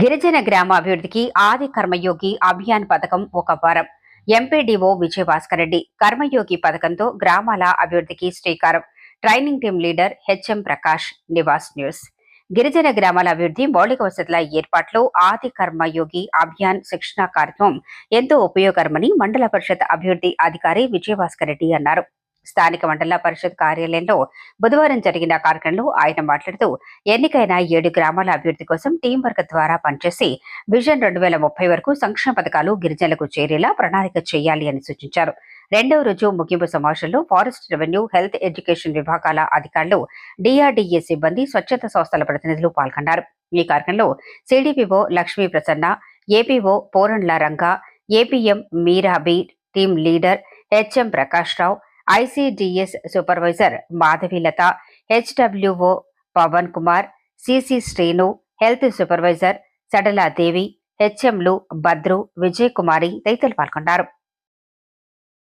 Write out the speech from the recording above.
గిరిజన గ్రామ అభివృద్ధికి ఆది కర్మయోగి అభియాన్ పథకం ఒక వారం. ఎంపీడీఓ విజయభాస్కర్ రెడ్డి కర్మయోగి పథకంతో గ్రామాల అభివృద్ధికి శ్రీకారం. Training team leader HM Prakash Nivas news. గిరిజన గ్రామాల అభివృద్ధి మౌలిక వసతుల ఏర్పాట్లు ఆది కర్మయోగి అభియాన్ శిక్షణ కార్యక్రమం ఎంతో ఉపయోగకరమని మండల పరిషత్ అభివృద్ధి అధికారి విజయభాస్కర్ రెడ్డి అన్నారు. స్థానిక మండల పరిషత్ కార్యాలయంలో బుధవారం జరిగిన కార్యక్రమంలో ఆయన మాట్లాడుతూ ఎన్నికైన ఏడు గ్రామాల అభివృద్ధి కోసం టీం వర్క్ ద్వారా పనిచేసి విజన్ రెండు వేల ముప్పై వరకు సంక్షేమ పథకాలు గిరిజనులకు చేరేలా ప్రణాళిక చేయాలి అని సూచించారు. రెండవ రోజు ముగింపు సమావేశంలో ఫారెస్ట్ రెవెన్యూ హెల్త్ ఎడ్యుకేషన్ విభాగాల అధికారులు డిఆర్డీఏ సిబ్బంది స్వచ్ఛత సంస్థల ప్రతినిధులు పాల్గొన్నారు. ఈ కార్యక్రమంలో CDPO Lakshmi Prasanna APO Porandla Ranga APM Meerabi team leader HM Prakash Rao ICDS supervisor Madhavilatha HWO Pavan Kumar CC Srinu health supervisor Sadala Devi హెచ్ఎంలు Bhadru Vijay Kumari తదితరులు పాల్గొన్నారు.